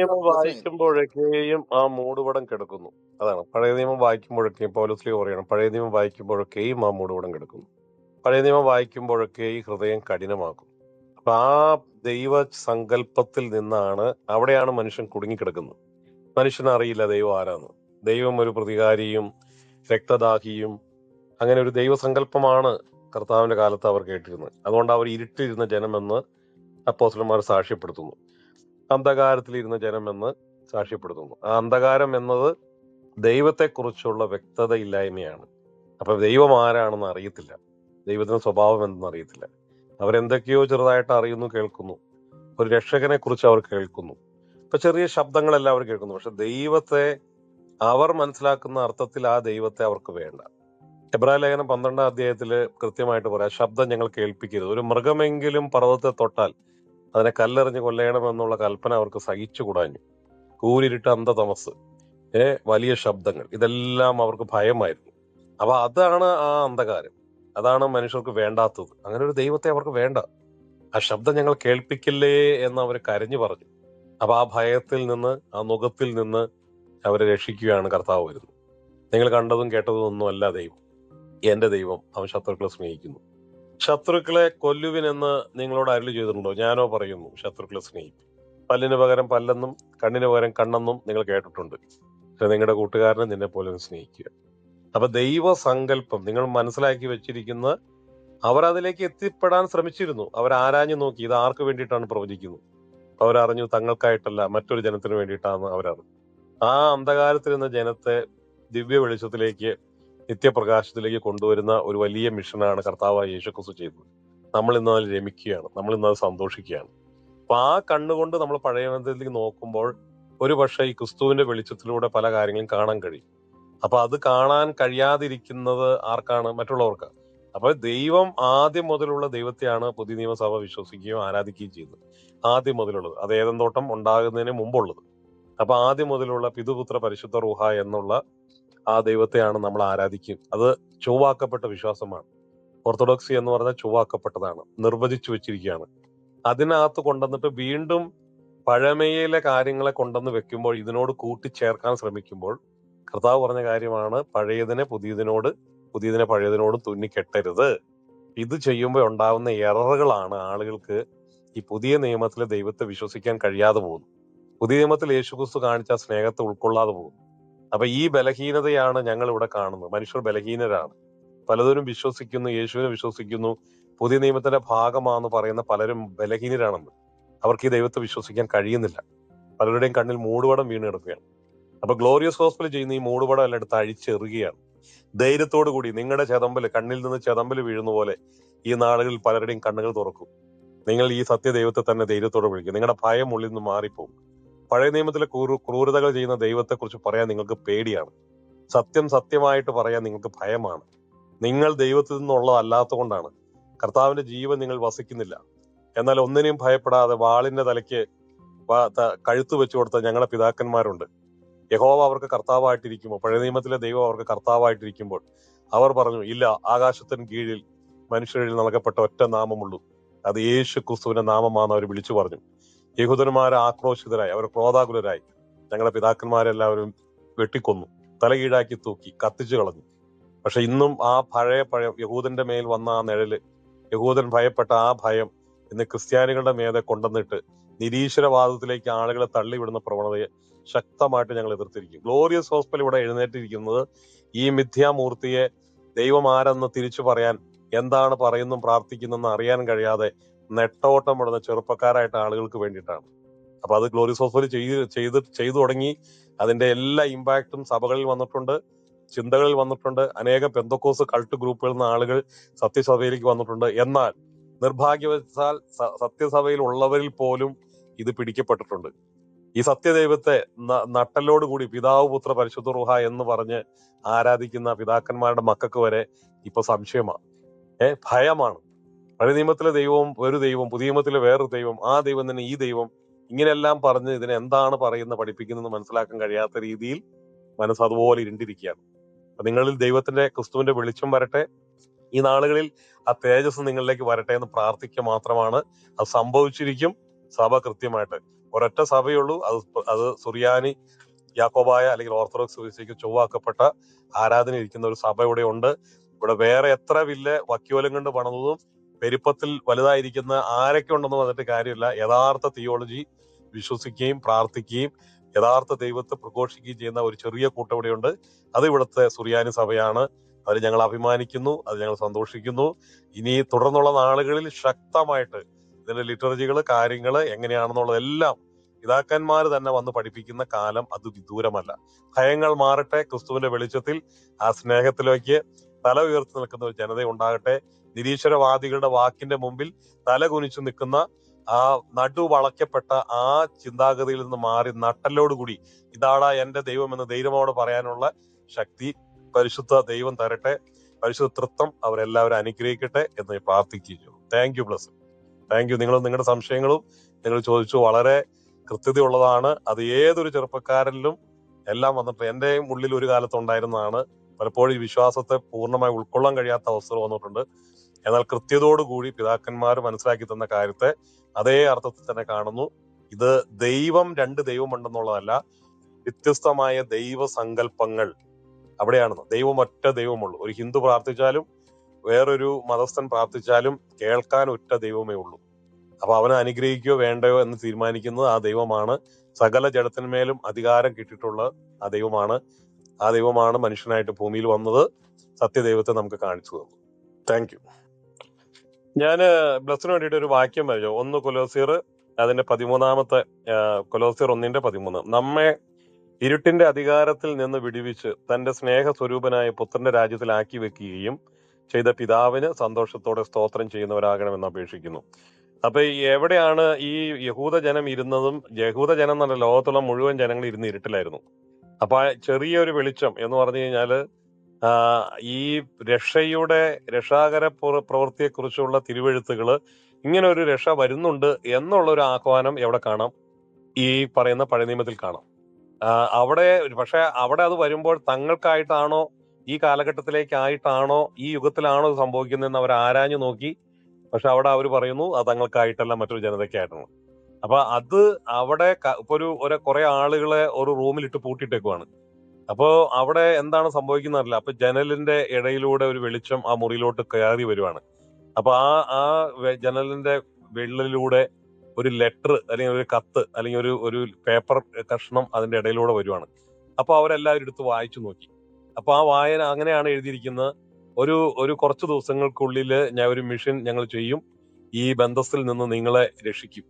നിയമം വായിക്കുമ്പോഴൊക്കെയും ആ മൂടുപടം കിടക്കുന്നു. അതാണ്. പഴയ നിയമം വായിക്കുമ്പോഴൊക്കെയും പൗലോസ്ലി പറയണം പഴയ നിയമം വായിക്കുമ്പോഴൊക്കെയും ആ മൂടുപടം കിടക്കുന്നു. പഴയ നിയമം വായിക്കുമ്പോഴൊക്കെ ഈ ഹൃദയം കഠിനമാക്കും. അപ്പൊ ആ ദൈവ സങ്കല്പത്തിൽ നിന്നാണ് അവിടെയാണ് മനുഷ്യൻ കുടുങ്ങിക്കിടക്കുന്നത്. മനുഷ്യൻ അറിയില്ല ദൈവം ആരാന്ന്. ദൈവം ഒരു പ്രതികാരിയും രക്തദാഹിയും അങ്ങനെ ഒരു ദൈവസങ്കല്പമാണ് കർത്താവിന്റെ കാലത്ത് അവർ കേട്ടിരുന്നത്. അതുകൊണ്ട് അവർ ഇരുട്ടിരുന്ന ജനമെന്ന് അപ്പോസ്റ്റർമാർ സാക്ഷ്യപ്പെടുത്തുന്നു. അന്ധകാരത്തിലിരുന്ന ജനമെന്ന് സാക്ഷ്യപ്പെടുത്തുന്നു. ആ അന്ധകാരം എന്നത് ദൈവത്തെക്കുറിച്ചുള്ള വ്യക്തതയില്ലായ്മയാണ്. അപ്പൊ ദൈവം ആരാണെന്ന് അറിയത്തില്ല. ദൈവത്തിന്റെ സ്വഭാവം എന്തെന്ന് അറിയത്തില്ല. അവരെന്തൊക്കെയോ ചെറുതായിട്ട് അറിയുന്നു കേൾക്കുന്നു. ഒരു രക്ഷകനെ കുറിച്ച് അവർ കേൾക്കുന്നു. ഇപ്പൊ ചെറിയ ശബ്ദങ്ങളെല്ലാം അവർ കേൾക്കുന്നു. പക്ഷെ ദൈവത്തെ അവർ മനസ്സിലാക്കുന്ന അർത്ഥത്തിൽ ആ ദൈവത്തെ അവർക്ക് വേണ്ട. എബ്രായ ലേഖനം പന്ത്രണ്ടാം അധ്യായത്തിൽ കൃത്യമായിട്ട് പറയാം. ശബ്ദം ഞങ്ങൾ കേൾപ്പിക്കരുത്. ഒരു മൃഗമെങ്കിലും പർവതത്തെ തൊട്ടാൽ അതിനെ കല്ലെറിഞ്ഞ് കൊല്ലയണമെന്നുള്ള കൽപ്പന അവർക്ക് സഹിച്ചുകൂടാഞ്ഞു കൂരിരുട്ട് അന്ധതമസ് ഏ വലിയ ശബ്ദങ്ങൾ ഇതെല്ലാം അവർക്ക് ഭയമായിരുന്നു. അപ്പൊ അതാണ് ആ അന്ധകാരം. അതാണ് മനുഷ്യർക്ക് വേണ്ടാത്തത്. അങ്ങനെ ഒരു ദൈവത്തെ അവർക്ക് വേണ്ട. ആ ശബ്ദം ഞങ്ങൾ കേൾപ്പിക്കില്ലേ എന്ന് അവർ കരഞ്ഞു പറഞ്ഞു. അപ്പൊ ആ ഭയത്തിൽ നിന്ന് ആ മുഖത്തിൽ നിന്ന് അവരെ രക്ഷിക്കുകയാണ് കർത്താവ് വരുന്നത്. നിങ്ങൾ കണ്ടതും കേട്ടതും ഒന്നുമല്ല ദൈവം. എന്റെ ദൈവം അവൻ ശത്രുക്കളെ സ്നേഹിക്കുന്നു. ശത്രുക്കളെ കൊല്ലുവിനെന്ന് നിങ്ങളോട് അരുളി ചെയ്തിട്ടുണ്ടോ? ഞാനോ പറയുന്നു ശത്രുക്കളെ സ്നേഹിക്കും പല്ലിന് പകരം പല്ലെന്നും കണ്ണിന് പകരം കണ്ണെന്നും നിങ്ങൾ കേട്ടിട്ടുണ്ട്. പക്ഷെ നിങ്ങളുടെ കൂട്ടുകാരനെ നിന്നെ പോലെ സ്നേഹിക്കുക. അപ്പൊ ദൈവ സങ്കല്പം നിങ്ങൾ മനസ്സിലാക്കി വെച്ചിരിക്കുന്ന അവർ അതിലേക്ക് എത്തിപ്പെടാൻ ശ്രമിച്ചിരുന്നു. അവർ ആരാഞ്ഞു നോക്കി ഇത് ആർക്ക് വേണ്ടിയിട്ടാണ് പ്രവചിക്കുന്നത് അവരറിഞ്ഞു തങ്ങൾക്കായിട്ടല്ല മറ്റൊരു ജനത്തിന് വേണ്ടിയിട്ടാണ് അവരറിഞ്ഞു. ആ അന്ധകാരത്തിരുന്ന ജനത്തെ ദിവ്യ വെളിച്ചത്തിലേക്ക് നിത്യപ്രകാശത്തിലേക്ക് കൊണ്ടുവരുന്ന ഒരു വലിയ മിഷനാണ് കർത്താവായ യേശുക്രിസ്തു ചെയ്തത് നമ്മൾ ഇന്ന് അത് രമിക്കുകയാണ്. നമ്മൾ ഇന്ന് അത് സന്തോഷിക്കുകയാണ്. അപ്പൊ ആ കണ്ണുകൊണ്ട് നമ്മൾ പഴയ ബന്ധത്തിലേക്ക് നോക്കുമ്പോൾ ഒരു പക്ഷേ ഈ ക്രിസ്തുവിന്റെ വെളിച്ചത്തിലൂടെ പല കാര്യങ്ങളും കാണാൻ കഴിയും. അപ്പൊ അത് കാണാൻ കഴിയാതിരിക്കുന്നത് ആർക്കാണ്? മറ്റുള്ളവർക്ക്. അപ്പൊ ദൈവം ആദ്യം മുതലുള്ള ദൈവത്തെയാണ് പുതിയ നിയമസഭ വിശ്വസിക്കുകയും ആരാധിക്കുകയും ചെയ്യുന്നത്. ആദ്യം മുതലുള്ളത്. അത് ഏതെന്തോട്ടം തോട്ടം ഉണ്ടാകുന്നതിന് മുമ്പുള്ളത്. അപ്പൊ ആദ്യം മുതലുള്ള പിതുപുത്ര പരിശുദ്ധ റുഹ എന്നുള്ള ആ ദൈവത്തെയാണ് നമ്മൾ ആരാധിക്കും. അത് ചൊവ്വാക്കപ്പെട്ട വിശ്വാസമാണ്. ഓർത്തഡോക്സി എന്ന് പറഞ്ഞാൽ ചൊവ്വാക്കപ്പെട്ടതാണ്. നിർവചിച്ചു വെച്ചിരിക്കുകയാണ്. അതിനകത്ത് കൊണ്ടുവന്നിട്ട് വീണ്ടും പഴമയിലെ കാര്യങ്ങളെ കൊണ്ടുവന്ന് വെക്കുമ്പോൾ ഇതിനോട് കൂട്ടിച്ചേർക്കാൻ ശ്രമിക്കുമ്പോൾ കർത്താവ് പറഞ്ഞ കാര്യമാണ് പഴയതിനെ പുതിയതിനോട് പുതിയതിനെ പഴയതിനോട് തുന്നിക്കെട്ടരുത് ഇത് ചെയ്യുമ്പോൾ ഉണ്ടാവുന്ന എററുകളാണ് ആളുകൾക്ക് ഈ പുതിയ നിയമത്തിലെ ദൈവത്തെ വിശ്വസിക്കാൻ കഴിയാതെ പോകുന്നു പുതിയ നിയമത്തിൽ യേശുക്രിസ്തു കാണിച്ച സ്നേഹത്തെ ഉൾക്കൊള്ളാതെ പോകുന്നു. അപ്പൊ ഈ ബലഹീനതയാണ് ഞങ്ങൾ ഇവിടെ കാണുന്നത്. മനുഷ്യർ ബലഹീനരാണ്. പലതരും വിശ്വസിക്കുന്നു യേശുവിനെ വിശ്വസിക്കുന്നു. പുതിയ നിയമത്തിന്റെ ഭാഗമാണെന്ന് പറയുന്ന പലരും ബലഹീനരാണെന്ന്. അവർക്ക് ഈ ദൈവത്തെ വിശ്വസിക്കാൻ കഴിയുന്നില്ല. പലരുടെയും കണ്ണിൽ മൂടുപടം വീണ് കിടക്കുകയാണ് അപ്പൊ ഗ്ലോറിയസ് ഹോസ്പിറ്റൽ ചെയ്യുന്ന ഈ മൂടുപടം എല്ലാം എടുത്ത് അഴിച്ചെറുകയാണ് ധൈര്യത്തോടു കൂടി നിങ്ങളുടെ ചെതമ്പൽ കണ്ണിൽ നിന്ന് ചെതമ്പൽ വീഴുന്ന പോലെ ഈ നാളുകളിൽ പലരുടെയും കണ്ണുകൾ തുറക്കും. നിങ്ങൾ ഈ സത്യദൈവത്തെ തന്നെ ധൈര്യത്തോടെ വിളിക്കും. നിങ്ങളുടെ ഭയം ഉള്ളിൽ നിന്ന് മാറിപ്പോകും. പഴയ നിയമത്തിലെ ക്രൂ ക്രൂരതകൾ ചെയ്യുന്ന ദൈവത്തെ കുറിച്ച് പറയാൻ നിങ്ങൾക്ക് പേടിയാണ്. സത്യം സത്യമായിട്ട് പറയാൻ നിങ്ങൾക്ക് ഭയമാണ്. നിങ്ങൾ ദൈവത്തിൽ നിന്നുള്ളതല്ലാത്ത കൊണ്ടാണ് കർത്താവിന്റെ ജീവൻ നിങ്ങൾ വസിക്കുന്നില്ല. എന്നാൽ ഒന്നിനെയും ഭയപ്പെടാതെ വാളിന്റെ തലയ്ക്ക് കഴുത്ത് വെച്ചു കൊടുത്ത ഞങ്ങളുടെ പിതാക്കന്മാരുണ്ട്. യഹോവ അവർക്ക് കർത്താവായിട്ടിരിക്കുമ്പോൾ പഴയ നിയമത്തിലെ ദൈവം അവർക്ക് കർത്താവായിട്ടിരിക്കുമ്പോൾ അവർ പറഞ്ഞു ഇല്ല ആകാശത്തിന് കീഴിൽ മനുഷ്യരിൽ നൽകപ്പെട്ട ഒറ്റ നാമമുള്ളൂ. അത് യേശു ക്രിസ്തുവിന്റെ നാമമാണെന്ന് അവർ വിളിച്ചു പറഞ്ഞു. യഹൂദന്മാർ ആക്രോശിതരായി അവർ ക്രോധാകുലരായി ഞങ്ങളുടെ പിതാക്കന്മാരെല്ലാവരും വെട്ടിക്കൊന്നു തലകീഴാക്കി തൂക്കി കത്തിച്ചു കളഞ്ഞു. പക്ഷെ ഇന്നും ആ പഴയ പഴയ യഹൂദന്റെ മേൽ വന്ന ആ നിഴൽ യഹൂദൻ ഭയപ്പെട്ട ആ ഭയം ഇന്ന് ക്രിസ്ത്യാനികളുടെ മേതെ കൊണ്ടുവന്നിട്ട് നിരീശ്വരവാദത്തിലേക്ക് ആളുകളെ തള്ളിവിടുന്ന പ്രവണതയെ ശക്തമായിട്ട് ഞങ്ങൾ എതിർത്തിരിക്കും. ഗ്ലോറിയസ് ഹോസ്പിറ്റൽ ഇവിടെ എഴുന്നേറ്റിരിക്കുന്നത് ഈ മിഥ്യാമൂർത്തിയെ ദൈവം ആരെന്ന് തിരിച്ചു പറയാൻ എന്താണ് പറയുന്നതും പ്രാർത്ഥിക്കുന്നതെന്ന് അറിയാൻ കഴിയാതെ നെട്ടോട്ടം ഇടുന്ന ചെറുപ്പക്കാരായിട്ട് ആളുകൾക്ക് വേണ്ടിയിട്ടാണ്. അപ്പൊ അത് ഗ്ലോറിയസ് ഹോസ്പിറ്റൽ ചെയ്ത് ചെയ്ത് ചെയ്തു തുടങ്ങി. അതിന്റെ എല്ലാ ഇമ്പാക്റ്റും സഭകളിൽ വന്നിട്ടുണ്ട്. ചിന്തകളിൽ വന്നിട്ടുണ്ട്. അനേകം പെന്തക്കോസ് കൾട്ട് ഗ്രൂപ്പുകളിൽ നിന്ന് ആളുകൾ സത്യസഭയിലേക്ക് വന്നിട്ടുണ്ട്. എന്നാൽ നിർഭാഗ്യവശാൽ സത്യസഭയിൽ ഉള്ളവരിൽ പോലും ഇത് പിടിക്കപ്പെട്ടിട്ടുണ്ട്. ഈ സത്യദൈവത്തെ നട്ടലോട് കൂടി പിതാവ് പുത്ര പരിശുദ്ധ റുഹ എന്ന് പറഞ്ഞ് ആരാധിക്കുന്ന പിതാക്കന്മാരുടെ മക്കൾക്ക് വരെ ഇപ്പൊ സംശയമാണ് ഏഹ് ഭയമാണ്. പഴയ നിയമത്തിലെ ദൈവവും ഒരു ദൈവം പുതിയ നിയമത്തിലെ വേറൊരു ദൈവം ആ ദൈവം തന്നെ ഈ ദൈവം ഇങ്ങനെയെല്ലാം പറഞ്ഞ് ഇതിനെ എന്താണ് പറയുന്നത് പഠിപ്പിക്കുന്നത് മനസ്സിലാക്കാൻ കഴിയാത്ത രീതിയിൽ മനസ്സ് അതുപോലെ ഇരുണ്ടിരിക്കുകയാണ്. നിങ്ങളിൽ ദൈവത്തിന്റെ ക്രിസ്തുവിന്റെ വെളിച്ചം വരട്ടെ. ഈ നാളുകളിൽ ആ തേജസ് നിങ്ങളിലേക്ക് വരട്ടെ എന്ന് പ്രാർത്ഥിക്കുക മാത്രമാണ്. അത് സംഭവിച്ചിരിക്കും. സഭ കൃത്യമായിട്ട്. ഒരൊറ്റ സഭയുള്ളൂ. അത് അത് സുറിയാനി യാക്കോബായ അല്ലെങ്കിൽ ഓർത്തഡോക്സ് വിശ്വസിക്ക് ചൊവ്വാക്കപ്പെട്ട ആരാധന ഇരിക്കുന്ന ഒരു സഭ ഇവിടെ ഉണ്ട് ഇവിടെ വേറെ എത്ര വില്ല് വക്യോലം കൊണ്ട് പണിതതും പെരുപ്പത്തിൽ വലുതായിരിക്കുന്ന ആരൊക്കെ ഉണ്ടെന്ന് പറഞ്ഞിട്ട് കാര്യമില്ല. യഥാർത്ഥ തിയോളജി വിശ്വസിക്കുകയും പ്രാർത്ഥിക്കുകയും യഥാർത്ഥ ദൈവത്തെ പ്രഘോഷിക്കുകയും ചെയ്യുന്ന ഒരു ചെറിയ കൂട്ടം ഇവിടെയുണ്ട്. അത് ഇവിടുത്തെ സുറിയാനി സഭയാണ്. അതിൽ ഞങ്ങൾ അഭിമാനിക്കുന്നു അത് ഞങ്ങൾ സന്തോഷിക്കുന്നു. ഇനി തുടർന്നുള്ള നാളുകളിൽ ശക്തമായിട്ട് ഇതിന്റെ ലിറ്ററജികൾ കാര്യങ്ങൾ എങ്ങനെയാണെന്നുള്ളതെല്ലാം പിതാക്കന്മാർ തന്നെ വന്ന് പഠിപ്പിക്കുന്ന കാലം അത് വിദൂരമല്ല. ഭയങ്ങൾ മാറട്ടെ ക്രിസ്തുവിന്റെ വെളിച്ചത്തിൽ ആ സ്നേഹത്തിലേക്ക് തല ഉയർത്തി നിൽക്കുന്ന ഒരു ജനത ഉണ്ടാകട്ടെ. നിരീശ്വരവാദികളുടെ വാക്കിന്റെ മുമ്പിൽ തല കുനിച്ചു നിൽക്കുന്ന ആ നടു വളയ്ക്കപ്പെട്ട ആ ചിന്താഗതിയിൽ നിന്ന് മാറി നട്ടലോടുകൂടി ഇതാടാ എന്റെ ദൈവം എന്ന് ധൈര്യമോട് പറയാനുള്ള ശക്തി പരിശുദ്ധ ദൈവം തരട്ടെ. പരിശുദ്ധ തൃത്വം അവരെല്ലാവരും അനുഗ്രഹിക്കട്ടെ എന്ന് പ്രാർത്ഥിക്കുന്നു thank you bless thank you നിങ്ങളും നിങ്ങളുടെ സംശയങ്ങളും നിങ്ങൾ ചോദിച്ചു വളരെ കൃത്യതയുള്ളതാണ്. അത് ഏതൊരു ചെറുപ്പക്കാരനിലും എല്ലാം വന്നിട്ട് എന്റെയും ഉള്ളിൽ ഒരു കാലത്ത് ഉണ്ടായിരുന്നതാണ്. പലപ്പോഴും ഈ വിശ്വാസത്തെ പൂർണമായി ഉൾക്കൊള്ളാൻ കഴിയാത്ത അവസ്ഥകൾ വന്നിട്ടുണ്ട്. എന്നാൽ കൃത്യതോടുകൂടി പിതാക്കന്മാർ മനസ്സിലാക്കി തന്ന കാര്യത്തെ അതേ അർത്ഥത്തിൽ തന്നെ കാണുന്നു. ഇത് ദൈവം രണ്ട് ദൈവമുണ്ടെന്നുള്ളതല്ല വ്യത്യസ്തമായ ദൈവ സങ്കല്പങ്ങൾ അവിടെയാണ്. ദൈവം ഒറ്റ ദൈവമുള്ളൂ. ഒരു ഹിന്ദു പ്രാർത്ഥിച്ചാലും വേറൊരു മതസ്ഥൻ പ്രാർത്ഥിച്ചാലും കേൾക്കാൻ ഒറ്റ ദൈവമേ ഉള്ളൂ. അപ്പൊ അവനെ അനുഗ്രഹിക്കുകയോ വേണ്ടയോ എന്ന് തീരുമാനിക്കുന്നത് ആ ദൈവമാണ്. സകല ജഡത്തിന്മേലും അധികാരം കിട്ടിയിട്ടുള്ള ആ ദൈവമാണ്. ആ ദൈവമാണ് മനുഷ്യനായിട്ട് ഭൂമിയിൽ വന്നത്. സത്യദൈവത്തെ നമുക്ക് കാണിച്ചു തന്നു. താങ്ക് യു ഞാൻ ബ്ലസ്സിന് വേണ്ടിയിട്ട് ഒരു വാക്യം വരച്ചു. ഒന്ന് കൊലോസിയർ അതിന്റെ പതിമൂന്നാമത്തെ കൊലോസിയർ ഒന്നിന്റെ പതിമൂന്ന്. നമ്മെ ഇരുട്ടിന്റെ അധികാരത്തിൽ നിന്ന് വിടിവിച്ച് തന്റെ സ്നേഹ സ്വരൂപനായ പുത്രന്റെ രാജ്യത്തിലാക്കി വെക്കുകയും ചെയ്ത പിതാവിന് സന്തോഷത്തോടെ സ്തോത്രം ചെയ്യുന്നവരാകണമെന്ന് അപേക്ഷിക്കുന്നു. അപ്പൊ എവിടെയാണ് ഈ യഹൂദ ജനം ഇരുന്നതും യഹൂദ ജനം എന്നുള്ള ലോകത്തുള്ള മുഴുവൻ ജനങ്ങൾ ഇരുന്ന് ഇരുട്ടിലായിരുന്നു. അപ്പൊ ചെറിയൊരു വെളിച്ചം എന്ന് പറഞ്ഞു കഴിഞ്ഞാൽ ഈ രക്ഷയുടെ രക്ഷാകര പ്ര- പ്രവൃത്തിയെക്കുറിച്ചുള്ള തിരുവെഴുത്തുകൾ ഇങ്ങനെ ഒരു രക്ഷ വരുന്നുണ്ട് എന്നുള്ള ഒരു ആഹ്വാനം എവിടെ കാണാം? ഈ പറയുന്ന പഴയ നിയമത്തിൽ കാണാം. അവിടെ പക്ഷെ അവിടെ അത് വരുമ്പോൾ തങ്ങൾക്കായിട്ടാണോ ഈ കാലഘട്ടത്തിലേക്കായിട്ടാണോ ഈ യുഗത്തിലാണോ സംഭവിക്കുന്നതെന്ന് അവർ ആരാഞ്ഞു നോക്കി. പക്ഷെ അവിടെ അവർ പറയുന്നു അത് തങ്ങൾക്കായിട്ടല്ല മറ്റൊരു ജനതയ്ക്കായിട്ടാണ് അപ്പൊ അത് അവിടെ ഇപ്പൊ ഒരു ഒരു കുറെ ആളുകളെ ഒരു റൂമിൽ ഇട്ട് പൂട്ടിയിട്ടേക്കുവാണ്. അപ്പോ അവിടെ എന്താണ് സംഭവിക്കുന്നറിയില്ല അപ്പൊ ജനലിന്റെ ഇടയിലൂടെ ഒരു വെളിച്ചം ആ മുറിയിലോട്ട് കയറി വരുവാണ്. അപ്പൊ ആ ആ ജനലിന്റെ വെള്ളിലൂടെ ഒരു ലെറ്റർ അല്ലെങ്കിൽ ഒരു കത്ത് അല്ലെങ്കിൽ ഒരു ഒരു പേപ്പർ കഷ്ണം അതിന്റെ ഇടയിലൂടെ വരുവാണ്. അപ്പൊ അവരെല്ലാവരും എടുത്ത് വായിച്ചു നോക്കി. അപ്പൊ ആ വായന അങ്ങനെയാണ് എഴുതിയിരിക്കുന്നത്. ഒരു ഒരു കുറച്ച് ദിവസങ്ങൾക്കുള്ളിൽ ഞാൻ ഒരു മിഷൻ ഞങ്ങൾ ചെയ്യും. ഈ ബന്ധത്തിൽ നിന്ന് നിങ്ങളെ രക്ഷിക്കും.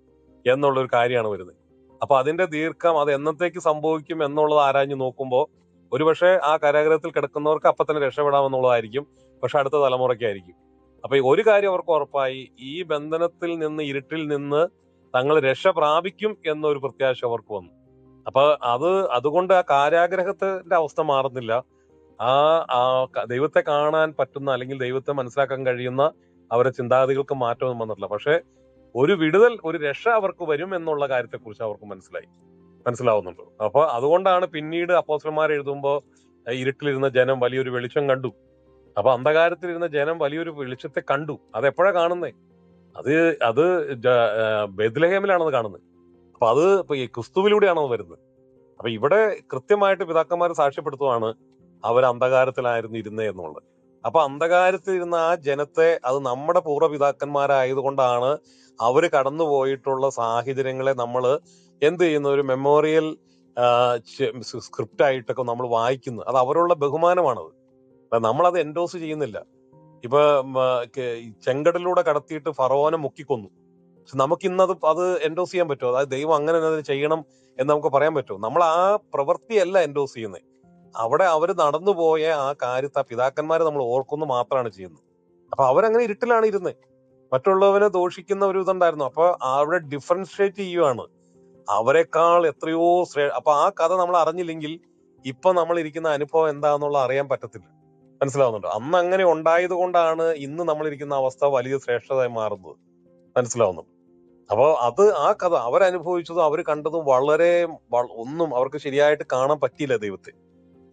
എന്നുള്ള ഒരു കാര്യമാണ് വരുന്നത്. അപ്പൊ അതിന്റെ ദീർഘം അത് എന്നത്തേക്ക് സംഭവിക്കും എന്നുള്ളത് ആരാഞ്ഞു നോക്കുമ്പോൾ ഒരുപക്ഷെ ആ കരാഗ്രഹത്തിൽ കിടക്കുന്നവർക്ക് അപ്പൊ തന്നെ രക്ഷപ്പെടാമെന്നുള്ളതായിരിക്കും. പക്ഷെ അടുത്ത തലമുറയ്ക്കായിരിക്കും അപ്പൊ ഒരു കാര്യം അവർക്ക് ഉറപ്പായി ഈ ബന്ധനത്തിൽ നിന്ന് ഇരുട്ടിൽ നിന്ന് തങ്ങൾ രക്ഷ പ്രാപിക്കും എന്നൊരു പ്രത്യാശ അവർക്ക് വന്നു. അപ്പൊ അത് അതുകൊണ്ട് ആ കാരാഗ്രഹത്തിന്റെ അവസ്ഥ മാറുന്നില്ല. ആ ആ ദൈവത്തെ കാണാൻ പറ്റുന്ന അല്ലെങ്കിൽ ദൈവത്തെ മനസ്സിലാക്കാൻ കഴിയുന്ന അവരുടെ ചിന്താഗതികൾക്ക് മാറ്റമൊന്നും വന്നിട്ടില്ല. പക്ഷെ ഒരു വിടുതൽ ഒരു രക്ഷ അവർക്ക് വരും എന്നുള്ള കാര്യത്തെക്കുറിച്ച് അവർക്ക് മനസ്സിലായി. മനസ്സിലാവുന്നുണ്ട്. അപ്പൊ അതുകൊണ്ടാണ് പിന്നീട് അപ്പോസ്റ്റർമാർ എഴുതുമ്പോൾ ഇരുട്ടിലിരുന്ന ജനം വലിയൊരു വെളിച്ചം കണ്ടു. അപ്പൊ അന്ധകാരത്തിലിരുന്ന ജനം വലിയൊരു വെളിച്ചത്തെ കണ്ടു. അത് എപ്പോഴാ കാണുന്നേ? അത് അത് ബെദ്ലഹേമിലാണത് കാണുന്നത്. അപ്പൊ അത് ഇപ്പൊ ഈ ക്രിസ്തുവിലൂടെയാണത് വരുന്നത്. അപ്പൊ ഇവിടെ കൃത്യമായിട്ട് പിതാക്കന്മാർ സാക്ഷ്യപ്പെടുത്തുവാണ് അവർ അന്ധകാരത്തിലായിരുന്നു ഇരുന്നേ എന്നുള്ളത്. അപ്പൊ അന്ധകാരത്തിൽ ഇരുന്ന ആ ജനത്തെ അത് നമ്മുടെ പൂർവപിതാക്കന്മാരായതുകൊണ്ടാണ് അവർ കടന്നുപോയിട്ടുള്ള സാഹചര്യങ്ങളെ നമ്മൾ എന്ത് ചെയ്യുന്ന? ഒരു മെമ്മോറിയൽ സ്ക്രിപ്റ്റ് ആയിട്ടൊക്കെ നമ്മൾ വായിക്കുന്നത് അത് അവരുള്ള ബഹുമാനമാണത്. നമ്മളത് എൻഡോസ് ചെയ്യുന്നില്ല. ഇപ്പൊ ചെങ്കടലിലൂടെ കടത്തിയിട്ട് ഫറോനെ മുക്കിക്കൊന്നു. പക്ഷെ നമുക്ക് ഇന്നത് അത് എൻഡോസ് ചെയ്യാൻ പറ്റുമോ? അതായത് ദൈവം അങ്ങനെ ചെയ്യണം എന്ന് നമുക്ക് പറയാൻ പറ്റുമോ? നമ്മൾ ആ പ്രവൃത്തിയല്ല എൻഡോസ് ചെയ്യുന്നത് അവിടെ അവർ നടന്നുപോയ ആ കാര്യത്തെ ആ പിതാക്കന്മാരെ നമ്മൾ ഓർക്കുന്നു മാത്രമാണ് ചെയ്യുന്നത്. അപ്പൊ അവരങ്ങനെ ഇരുട്ടിലാണ് ഇരുന്നത് മറ്റുള്ളവരെ ദോഷിക്കുന്ന ഒരു ഇതുണ്ടായിരുന്നു. അപ്പൊ അവിടെ ഡിഫറൻഷിയേറ്റ് ചെയ്യുവാണ്. അവരെക്കാൾ എത്രയോ ശ്രേ അപ്പൊ ആ കഥ നമ്മൾ അറിഞ്ഞില്ലെങ്കിൽ ഇപ്പൊ നമ്മൾ ഇരിക്കുന്ന അനുഭവം എന്താണെന്നുള്ള അറിയാൻ പറ്റത്തില്ല. മനസ്സിലാവുന്നുണ്ടോ? അന്ന് അങ്ങനെ ഉണ്ടായത് കൊണ്ടാണ് ഇന്ന് നമ്മൾ ഇരിക്കുന്ന അവസ്ഥ വലിയ ശ്രേഷ്ഠതയായി മാറുന്നത്. മനസ്സിലാവുന്നു അപ്പൊ അത് ആ കഥ അവരനുഭവിച്ചതും അവർ കണ്ടതും വളരെ ഒന്നും അവർക്ക് ശരിയായിട്ട് കാണാൻ പറ്റിയില്ല ദൈവത്തെ.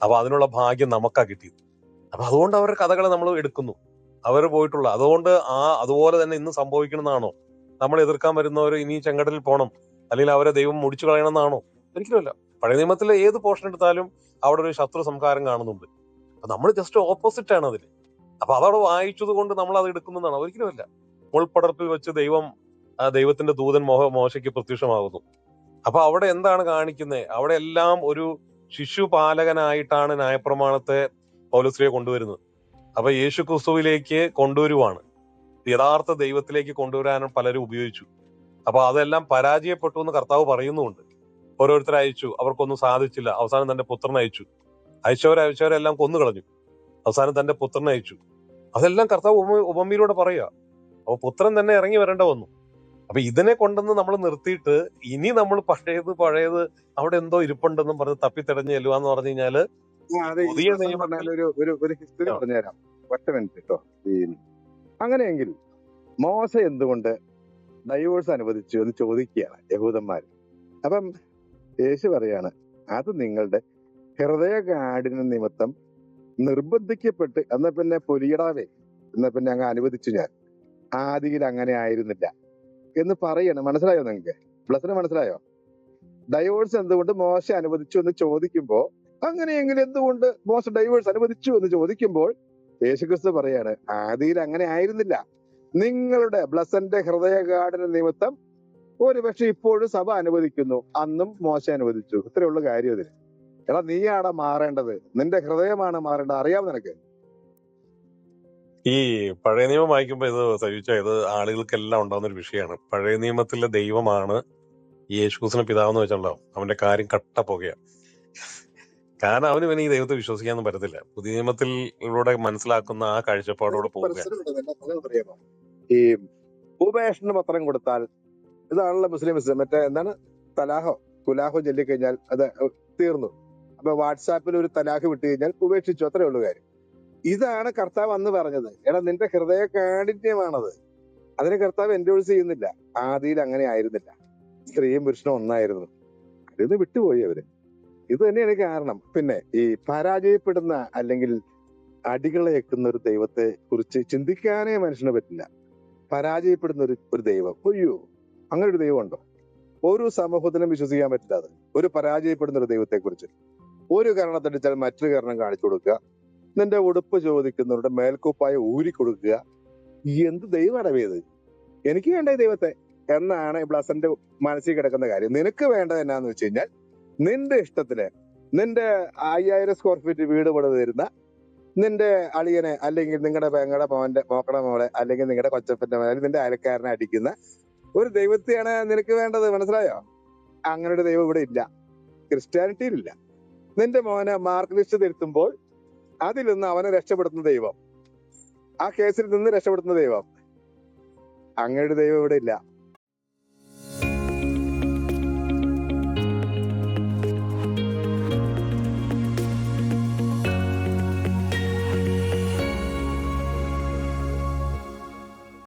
അപ്പൊ അതിനുള്ള ഭാഗ്യം നമുക്കാ കിട്ടിയത്. അപ്പൊ അതുകൊണ്ട് അവരുടെ കഥകൾ നമ്മൾ എടുക്കുന്നു. അവർ പോയിട്ടുള്ള അതുകൊണ്ട് ആ അതുപോലെ തന്നെ ഇന്ന് സംഭവിക്കണമെന്നാണോ? നമ്മൾ എതിർക്കാൻ വരുന്നവർ ഇനി ചെങ്കടലിൽ പോകണം അല്ലെങ്കിൽ അവരെ ദൈവം മുടിച്ചു കളയണമെന്നാണോ? ഒരിക്കലുമല്ല. പഴയ നിയമത്തിലെ ഏത് പോർഷൻ എടുത്താലും അവിടെ ഒരു ശത്രു സംഹാരം കാണുന്നുണ്ട്. അപ്പൊ നമ്മൾ ജസ്റ്റ് ഓപ്പോസിറ്റ് ആണ് അതിൽ അപ്പൊ അതവിടെ വായിച്ചത് കൊണ്ട് നമ്മൾ അത് എടുക്കുന്നതാണ് ഒരിക്കലുമല്ല. മുൾപ്പടർപ്പിൽ വെച്ച് ദൈവം ദൈവത്തിന്റെ ദൂതൻ മോഹ മോശയ്ക്ക് പ്രത്യക്ഷമാകുന്നു. അപ്പൊ അവിടെ എന്താണ് കാണിക്കുന്നത് അവിടെ എല്ലാം ഒരു ശിശുപാലകനായിട്ടാണ് ന്യായപ്രമാണത്തെ പൗലശ്രീയെ കൊണ്ടുവരുന്നത്. അപ്പൊ യേശു ക്രിസ്തുവിലേക്ക് കൊണ്ടുവരുവാണ്. യഥാർത്ഥ ദൈവത്തിലേക്ക് കൊണ്ടുവരാൻ പലരും ഉപയോഗിച്ചു. അപ്പൊ അതെല്ലാം പരാജയപ്പെട്ടു എന്ന് കർത്താവ് പറയുന്നുമുണ്ട്. ഓരോരുത്തർ അയച്ചു. അവർക്കൊന്നും സാധിച്ചില്ല. അവസാനം തന്റെ പുത്രൻ അയച്ചു. അയച്ചവരെ കൊന്നു കളഞ്ഞു അവസാനം തന്റെ പുത്രൻ അയച്ചു. അതെല്ലാം കർത്താവ് ഉപമ ഉപമയിലൂടെ പറയുക അപ്പൊ പുത്രൻ തന്നെ ഇറങ്ങി വരേണ്ട വന്നു. അപ്പൊ ഇതിനെ കൊണ്ടുവന്ന് നമ്മൾ നിർത്തിയിട്ട് ഇനി നമ്മൾ പഴയത് പഴയത് അവിടെ എന്തോ ഇരിപ്പുണ്ടെന്നും പറഞ്ഞ് തപ്പിത്തെടഞ്ഞ് ചെല്ലുവാന്ന് പറഞ്ഞു കഴിഞ്ഞാൽ പുതിയ ഒരു ഹിസ്റ്ററി പറഞ്ഞുതരാം. ഒറ്റ മിനിറ്റ് കേട്ടോ അങ്ങനെയെങ്കിൽ മോശ എന്തുകൊണ്ട് ഡൈവോഴ്സ് അനുവദിച്ചു എന്ന് ചോദിക്കുകയാണ് യഹൂദന്മാർ അപ്പം യേശു പറയാണ് അത് നിങ്ങളുടെ ഹൃദയ കാടിന് നിമിത്തം നിർബന്ധിക്കപ്പെട്ട് എന്നാ പിന്നെ പൊലിയടാവേ എന്നാ പിന്നെ അങ്ങ് അനുവദിച്ചു ഞാൻ. ആദിയിൽ അങ്ങനെ ആയിരുന്നില്ല. എന്ന് പറയണം. മനസ്സിലായോ നിങ്ങൾക്ക് പ്ലസിന് മനസ്സിലായോ? ഡൈവേഴ്സ് എന്തുകൊണ്ട് മോശം അനുവദിച്ചു എന്ന് ചോദിക്കുമ്പോൾ അങ്ങനെയെങ്കിൽ എന്തുകൊണ്ട് മോശം ഡൈവേഴ്സ് അനുവദിച്ചു എന്ന് ചോദിക്കുമ്പോൾ യേശുക്രിസ്തു പറയാണ് ആദിയിൽ അങ്ങനെ ആയിരുന്നില്ല. നിങ്ങളുടെ ബ്ലസന്റെ ഹൃദയഘാടന നിമിത്തം ഒരു പക്ഷെ ഇപ്പോഴും സഭ അനുവദിക്കുന്നു. അന്നും മോശം അനുവദിച്ചു. ഇത്രയുള്ള കാര്യം ഇതിന് എടാ നീയാടാ മാറേണ്ടത്. നിന്റെ ഹൃദയമാണ് മാറേണ്ടത്. അറിയാമോ നിനക്ക്? ഈ പഴയ നിയമം വായിക്കുമ്പോ ഇത് സഹിച്ച ഇത് ആളുകൾക്കെല്ലാം ഉണ്ടാകുന്ന ഒരു വിഷയമാണ് പഴയ നിയമത്തിലെ ദൈവമാണ് യേശുസിനെ പിതാവെന്ന് വെച്ചിട്ടുണ്ടാവും അവന്റെ കാര്യം കട്ട പോകുകയാണ് കാരണം അവന് പിന്നെ ഈ ദൈവത്തെ വിശ്വസിക്കാനൊന്നും പറ്റത്തില്ല. പുതിയ നിയമത്തിലൂടെ മനസ്സിലാക്കുന്ന ആ കാഴ്ചപ്പാടോടെ പോവുകയാണ് ഈ പത്രം കൊടുത്താൽ ഇതാണല്ലോ മുസ്ലിംസ്. മറ്റേ എന്താണ്? തലാഹോ. കുലാഹോ ചൊല്ലിക്കഴിഞ്ഞാൽ അത് തീർന്നു. അപ്പൊ വാട്സാപ്പിൽ ഒരു തലാഖ് വിട്ടു കഴിഞ്ഞാൽ ഉപേക്ഷിച്ചു. അത്രേ ഉള്ളൂ കാര്യം. ഇതാണ് കർത്താവ് അന്ന് പറഞ്ഞത്. എടാ നിന്റെ ഹൃദയ കാഠിന്യമാണത് അതിന് കർത്താവ് എൻഡോഴ്സ് ചെയ്യുന്നില്ല. ആദിയിൽ അങ്ങനെ ആയിരുന്നില്ല. സ്ത്രീയും പുരുഷനും ഒന്നായിരുന്നു. അതിന്ന് വിട്ടുപോയി അവർ. ഇത് തന്നെയാണ് കാരണം. പിന്നെ ഈ പരാജയപ്പെടുന്ന അല്ലെങ്കിൽ അടികളേക്കുന്ന ഒരു ദൈവത്തെ കുറിച്ച് ചിന്തിക്കാനേ മനുഷ്യന് പറ്റില്ല. പരാജയപ്പെടുന്ന ഒരു ഒരു ദൈവം. അയ്യോ അങ്ങനെ ഒരു ദൈവം ഉണ്ടോ ഒരു സമൂഹത്തിനും വിശ്വസിക്കാൻ പറ്റില്ല അത്. ഒരു പരാജയപ്പെടുന്ന ഒരു ദൈവത്തെ കുറിച്ച് ഒരു കാരണത്തടിച്ചാൽ മറ്റൊരു കാരണം കാണിച്ചു കൊടുക്കുക. നിന്റെ ഉടുപ്പ് ചോദിക്കുന്നവരുടെ മേൽക്കുപ്പായ ഊരി കൊടുക്കുക. എന്ത് ദൈവമാണ് ഇത്? എനിക്ക് വേണ്ട ദൈവത്തെ? എന്നാണ് ബ്ലസന്റെ മനസ്സിൽ കിടക്കുന്ന കാര്യം. നിനക്ക് വേണ്ടത് എന്നാന്ന് വെച്ച് കഴിഞ്ഞാൽ നിന്റെ ഇഷ്ടത്തിന് നിന്റെ അയ്യായിരം സ്ക്വയർ ഫീറ്റ് വീട് പണിത് തരുന്ന നിന്റെ അളിയനെ അല്ലെങ്കിൽ നിങ്ങളുടെ പെങ്ങളുടെ മോന്റെ മോക്കടെ മോളെ അല്ലെങ്കിൽ നിങ്ങളുടെ കൊച്ചപ്പന്റെ അല്ലെങ്കിൽ നിന്റെ അയൽക്കാരനെ അടിക്കുന്ന ഒരു ദൈവത്തെയാണ് നിനക്ക് വേണ്ടത്. മനസ്സിലായോ? അങ്ങനെ ഒരു ദൈവം ഇവിടെ ഇല്ല. ക്രിസ്ത്യാനിറ്റിയിലില്ല നിന്റെ മോനെ മാർക്ക് ലിസ്റ്റ് തിരുത്തുമ്പോൾ അതിൽ നിന്ന് അവനെ രക്ഷപ്പെടുത്തുന്ന ദൈവം. ആ കേസിൽ നിന്ന് രക്ഷപ്പെടുത്തുന്ന ദൈവം. അങ്ങയുടെ ദൈവം ഇവിടെ ഇല്ല.